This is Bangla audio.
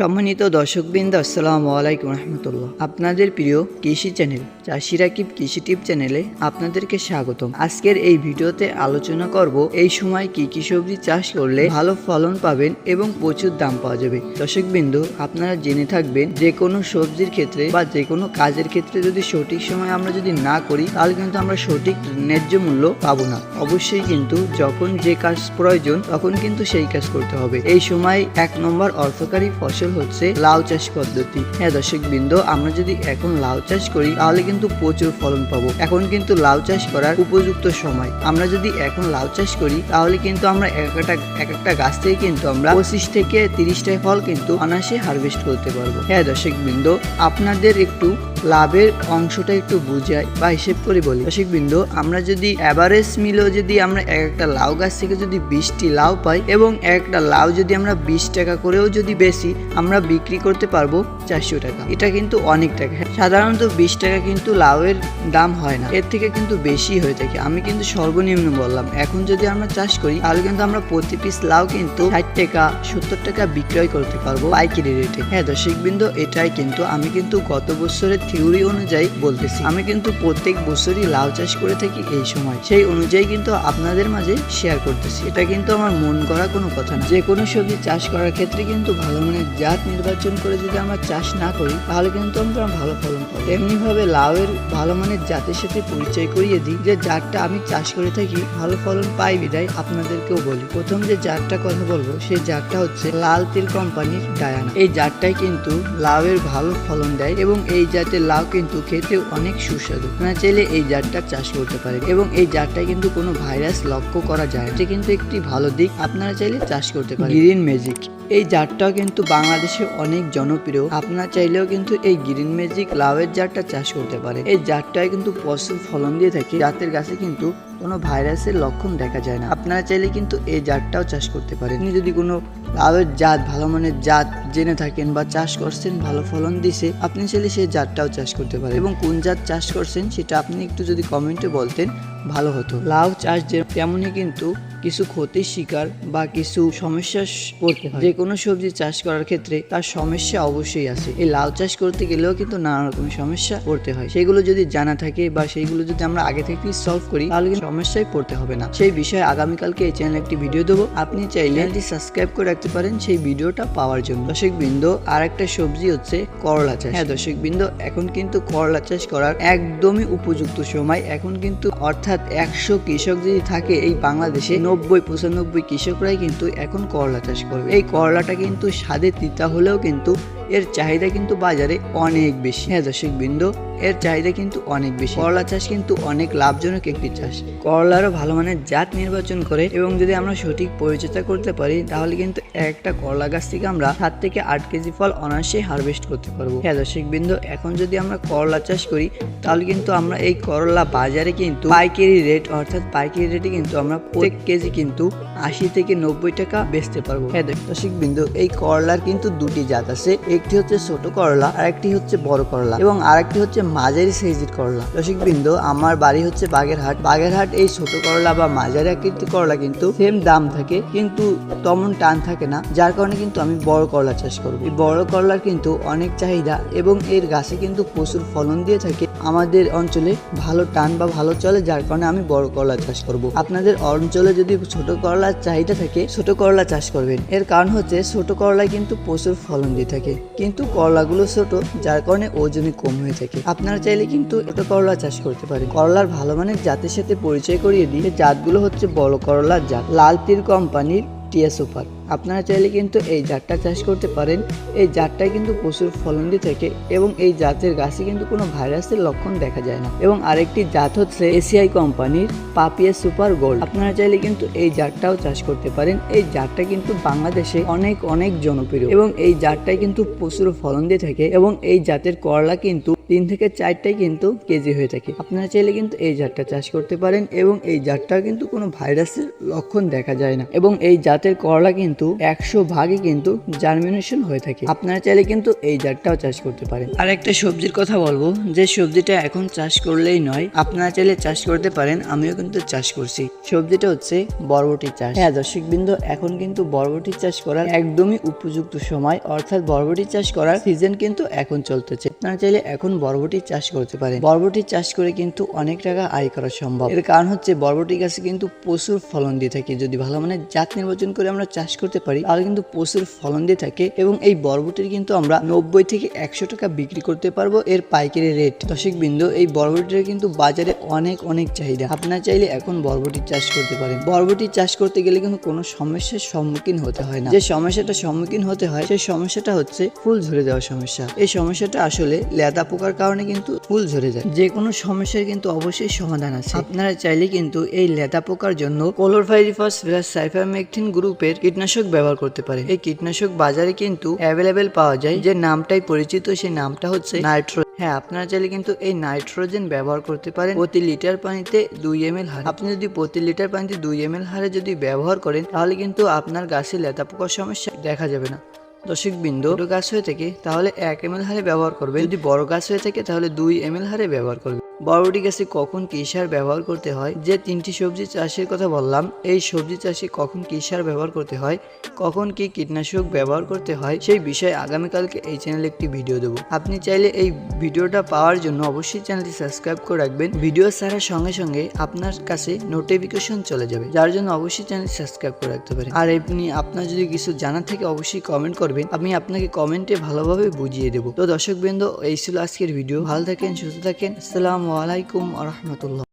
সম্মানিত দর্শকবৃন্দ, আসসালামু আলাইকুম রহমতুল্লাহ। আপনাদের প্রিয় কৃষি চ্যানেল, চাষি রাকিব কৃষি টিপ চ্যানেলে আপনাদেরকে স্বাগতম। আজকের এই ভিডিওতে আলোচনা করব, এই সময় কি কি সবজি চাষ করলে ভালো ফলন পাবেন এবং প্রচুর দাম পাওয়া যাবে। দর্শকবৃন্দ, আপনারা জেনে থাকবেন, যে কোনো সবজির ক্ষেত্রে বা যে কোনো কাজের ক্ষেত্রে যদি সঠিক সময় আমরা যদি না করি, তাহলে কিন্তু আমরা সঠিক ন্যায্য মূল্য পাবো না। অবশ্যই কিন্তু যখন যে কাজ প্রয়োজন, তখন কিন্তু সেই কাজ করতে হবে। এই সময় এক নম্বর অর্থকারী ফসল হচ্ছে লাউ চাষ পদ্ধতি। হ্যাঁ দর্শক বিন্দু আমরা যদি এখন লাউ চাষ করি, তাহলে কিন্তু প্রচুর ফলন পাবো। এখন কিন্তু লাউ চাষ করার উপযুক্ত সময়। আমরা যদি এখন লাউ চাষ করি, তাহলে কিন্তু আমরা এক একটা এক একটা গাছ থেকে কিন্তু আমরা পঁচিশ থেকে তিরিশটা ফল কিন্তু অনায়াসে হারভেস্ট করতে পারব। হ্যাঁ দর্শক বিন্দু আপনাদের একটু লাভের অংশটা একটু বুঝাই বা হিসেব করে বলি। দর্শক বিন্দু আমরা যদি অ্যাভারেজ মিলেও যদি আমরা এক একটা লাউ গাছ থেকে যদি বিশটি লাউ পাই এবং একটা লাউ যদি আমরা বিশ টাকা করেও যদি বেশি আমরা বিক্রি করতে পারব চারশো টাকা। এটা কিন্তু অনেক টাকা। সাধারণত বিশ টাকা কিন্তু লাউয়ের দাম হয় না। এর থেকে কিন্তু বেশি হয়ে থাকে। আমি কিন্তু সর্বনিম্ন বললাম। এখন যদি আমরা চাষ করি, তাহলে কিন্তু আমরা প্রতি পিস লাউ কিন্তু ষাট টাকা, সত্তর টাকা বিক্রয় করতে পারব পাইকারি রেটে। হ্যাঁ দর্শক বিন্দু এটাই কিন্তু আমি কিন্তু গত বছরের থিওরি অনুযায়ী বলতেছি। আমি কিন্তু প্রত্যেক বছরই লাউ চাষ করে থাকি এই সময়। সেই অনুযায়ী কিন্তু আপনাদের মাঝে শেয়ার করতেছি। এটা কিন্তু আমার মন করা কোনো কথা না। যে কোনো সবজি চাষ করার ক্ষেত্রে কিন্তু ভালো মানের জাত নির্বাচন করে যদি আমরা চাষ না করি তাহলে কিন্তু আমরা ভালো ফলন পাবো। এমনি ভাবে লাউয়ের ভালো মানের জাতের সাথে পরিচয় করিয়ে দিই যে জাতটা আমি চাষ করে থাকি ভালো ফলন পাই বিদায় আপনাদেরকেও বলি। প্রথম যে জাতটা কথা বলব সেই জাতটা হচ্ছে লাল তিল কোম্পানির ডায়ানা। এই জাতটাই কিন্তু লাউয়ের ভালো ফলন দেয় এবং এই জাতের লাউ কিন্তু খেতে অনেক সুস্বাদু। আপনারা চাইলে এই জাতটা চাষ করতে পারেন এবং এই জাতটায় কিন্তু কোনো ভাইরাস লক্ষ্য করা যায়। এটা কিন্তু একটি ভালো দিক আপনারা চাইলে চাষ করতে পারেন। গ্রিন ম্যাজিক এই জাতটাও কিন্তু বাংলাদেশে অনেক জনপ্রিয়, আপনার চাইলেও কিন্তু এই গ্রিন ম্যাজিক লাউয়ের জারটা চাষ করতে পারে এই জাতটায় কিন্তু প্রচুর ফলন দিয়ে থাকে। জাতের গাছে কিন্তু কোনো ভাইরাসের লক্ষণ দেখা যায় না। আপনারা চাইলে কিন্তু এই জাতটাও চাষ করতে পারেন। আপনি যদি কোনো লাউয়ের জাত, ভালো মানের জাত জেনে থাকেন বা চাষ করছেন, ভালো ফলন দিছে, আপনি চাইলে সেই জাতটাও চাষ করতে পারেন। এবং কোন জাত চাষ করছেন সেটা আপনি একটু যদি কমেন্টে বলতেন, ভালো হতো। লাউ চাষ যে তেমনই কিন্তু কিছু ক্ষতির শিকার বা কিছু সমস্যা পড়তে হয়। যে কোনো সবজি চাষ করার ক্ষেত্রে তার সমস্যা অবশ্যই আছে। এই লাউ চাষ করতে গেলেও কিন্তু নানা রকমের সমস্যা পড়তে হয়। সেগুলো যদি জানা থাকে বা সেইগুলো যদি আমরা আগে থেকে সলভ করি, তাহলে কিন্তু সমস্যায় পড়তে হবে না। সেই বিষয়ে আগামীকালকে এই চ্যানেলে একটি ভিডিও দেবো। আপনি চাইলে চ্যানেলটি সাবস্ক্রাইব করে রাখতে পারেন সেই ভিডিওটা পাওয়ার জন্য। দর্শক বৃন্দ আর একটা সবজি হচ্ছে করলা চাষ। হ্যাঁ দর্শক বৃন্দ এখন কিন্তু করলা চাষ করার একদমই উপযুক্ত সময়। এখন কিন্তু অর্থাৎ একশো কৃষক যদি থাকে এই বাংলাদেশে নব্বই পঁচানব্বই কৃষকরাই কিন্তু এখন করলা চাষ করবে। এই করলাটা কিন্তু স্বাদে তিতা হলেও কিন্তু এর চাহিদা কিন্তু বাজারে অনেক বেশি। হ্যাঁ দর্শক বৃন্দ, এর চাহিদা কিন্তু অনেক বেশি। করলা চাষ কিন্তু অনেক লাভজনক একটি চাষ। করলারও ভালো মানের জাত নির্বাচন করে এবং যদি আমরা সঠিক পরিচর্যা করতে পারি, তাহলে কিন্তু একটা করলা গাছ থেকে আমরা সাত থেকে আট কেজি ফল অনায়াসে হারভেস্ট করতে পারব। হ্যাঁ দর্শক বৃন্দ, এখন যদি আমরা করলা চাষ করি, তাহলে কিন্তু আমরা এই করলা বাজারে কিন্তু পাইকারি রেট, অর্থাৎ পাইকারি রেটে কিন্তু আমরা প্রত্যেক কেজি কিন্তু আশি থেকে নব্বই টাকা বেচতে পারব। হ্যাঁ দর্শক বিন্দু, এই করলার কিন্তু দুটি জাত আছে। একটি হচ্ছে ছোট করলা আর একটি হচ্ছে বড় করলা এবং আরেকটি হচ্ছে মাঝারি সাইজের করলা। দর্শক বিন্দু আমার বাড়ি হচ্ছে বাগেরহাট। বাগেরহাট এই ছোট করলা বা মাঝারি আকৃতির করলা কিন্তু সেম দাম থাকে কিন্তু তেমন টান থাকে না, যার কারণে কিন্তু আমি বড় করলা চাষ করব। এই বড় করলার কিন্তু অনেক চাহিদা এবং এর গাছে কিন্তু প্রচুর ফলন দিয়ে থাকে আমাদের অঞ্চলে, ভালো টান বা ভালো চলে, যার কারণে আমি বড় করলা চাষ করব। আপনাদের অঞ্চলে যদি ছোট করলার চাহিদা থাকে, ছোট করলা চাষ করবেন। এর কারণ হচ্ছে ছোট করলায় কিন্তু প্রচুর ফলন দিয়ে থাকে। কিন্তু করলাগুলো ছোট, যার কারণে ওজনে কম হয়ে থাকে। আপনারা চাইলে কিন্তু ছোট করলা চাষ করতে পারেন। করলার ভালো মানের জাতের সাথে পরিচয় করিয়ে দিই জাতগুলো হচ্ছে বড় করলার জাত। লাল তীর কোম্পানির টিয়া সুপার। আপনারা চাইলে কিন্তু এই জাতটা চাষ করতে পারেন। এই জাতটায় কিন্তু প্রচুর ফলন দিয়ে থাকে এবং এই জাতের গাছে কিন্তু কোনো ভাইরাসের লক্ষণ দেখা যায় না। এবং আরেকটি জাত হচ্ছে এসিআই কোম্পানির পাপিয়া সুপার গোল্ড। আপনারা চাইলে কিন্তু এই জাতটাও চাষ করতে পারেন। এই জাতটা কিন্তু বাংলাদেশে অনেক অনেক জনপ্রিয় এবং এই জাতটায় কিন্তু প্রচুর ফলন দিয়ে থাকে এবং এই জাতের করলা কিন্তু তিন থেকে চারটাই কিন্তু কেজি হয়ে থাকে। আপনারা চাইলে কিন্তু এই জাতটা চাষ করতে পারেন এবং এই জাতটা কিন্তু কোনো ভাইরাসের লক্ষণ দেখা যায় না। এবং এই জাতের করলা কিন্তু একশো ভাগে কিন্তু জার্মিনেশন হয়ে থাকে। আপনারা চাইলে কিন্তু এই জাতটাও চাষ করতে পারেন। আর একটা সবজির কথা বলব, যে সবজিটা এখন চাষ করলেই নয়, আপনারা চাইলে চাষ করতে পারেন, আমিও কিন্তু চাষ করছি। সবজিটা হচ্ছে বরবটি চাষ। হ্যাঁ দর্শক বিন্দু এখন কিন্তু বরবটি চাষ করার একদমই উপযুক্ত সময়, অর্থাৎ বরবটি চাষ করার সিজন কিন্তু এখন চলতেছে। আপনারা চাইলে এখন বরবটি চাষ করতে পারেন। বরবটি চাষ করে কিন্তু অনেক টাকা আয় করা সম্ভব। এর কারণ হচ্ছে বরবটি গাছে কিন্তু প্রচুর ফলন দিয়ে থাকে। যদি ভালো মানে জাত নির্বাচন করে আমরা চাষ করতে পারি, তাহলে কিন্তু প্রচুর ফলন দিয়ে থাকে এবং এই বরবটির কিন্তু আমরা নব্বই থেকে একশো টাকা বিক্রি করতে পারব এর পাইকারি রেট দর্শক বিন্দু, এই বরবটির কিন্তু বাজারে অনেক অনেক চাহিদা। আপনার চাইলে এখন বরবটি চাষ করতে পারেন। বরবটি চাষ করতে গেলে কিন্তু কোনো সমস্যার সম্মুখীন হতে হয় না। যে সমস্যাটা সম্মুখীন হতে হয়, সেই সমস্যাটা হচ্ছে ফুল ঝরে যাওয়ার সমস্যা। এই সমস্যাটা আসলে লেদা পোকার কারণে কিন্তু ফুল ঝরে যায়। যে কোনো সমস্যার কিন্তু অবশ্যই সমাধান আছে। আপনারা চাইলে কিন্তু এই লেদা পোকার জন্য কোলোরফাইরিফাস প্লাস সাইফারমেকটিন গ্রুপের কীটনাশক ব্যবহার করতে পারে। এই কীটনাশক বাজারে কিন্তু অ্যাভেলেবেল পাওয়া যায়। যে নামটাই পরিচিত সেই নামটা হচ্ছে নাইট্রো হ্যাঁ আপনারা চাইলে কিন্তু এই নাইট্রোজেন ব্যবহার করতে পারেন প্রতি লিটার পানিতে দুই এম এল হারে। আপনি যদি প্রতি লিটার পানিতে দুই এম এল হারে যদি ব্যবহার করেন, তাহলে কিন্তু আপনার গাছে লেতা পোকার সমস্যা দেখা যাবে না। দশক বিন্দু, ছোট গাছ হয়ে থাকে, তাহলে এক এম হারে ব্যবহার করবে যদি বড় গাছ হয়ে থাকে, তাহলে দুই এম হারে ব্যবহার করবে বরবটি গাছে কখন কি সার ব্যবহার করতে হয়? যে তিনটি সবজি চাষের কথা বললাম, এই সবজি চাষে কখন কি সার ব্যবহার করতে হয়? কখন কি কীটনাশক ব্যবহার করতে হয়? সেই বিষয়ে আগামীকালকে এই চ্যানেলে একটি ভিডিও দেবো। আপনি চাইলে এই ভিডিওটা পাওয়ার জন্য অবশ্যই চ্যানেলটি সাবস্ক্রাইব করে রাখবেন। ভিডিও ছাড়ার সঙ্গে সঙ্গে আপনার কাছে নোটিফিকেশন চলে যাবে, যার জন্য অবশ্যই চ্যানেল সাবস্ক্রাইব করে রাখতে পারেন। আর এমনি আপনার যদি কিছু জানা থেকে অবশ্যই কমেন্ট করবেন। আমি আপনাকে কমেন্টে ভালোভাবে বুঝিয়ে দেবো। তো দর্শক বৃন্দ এই ছিল আজকের ভিডিও। ভালো থাকেন, সুস্থ থাকেন। আসসালামু আলাইকুম আ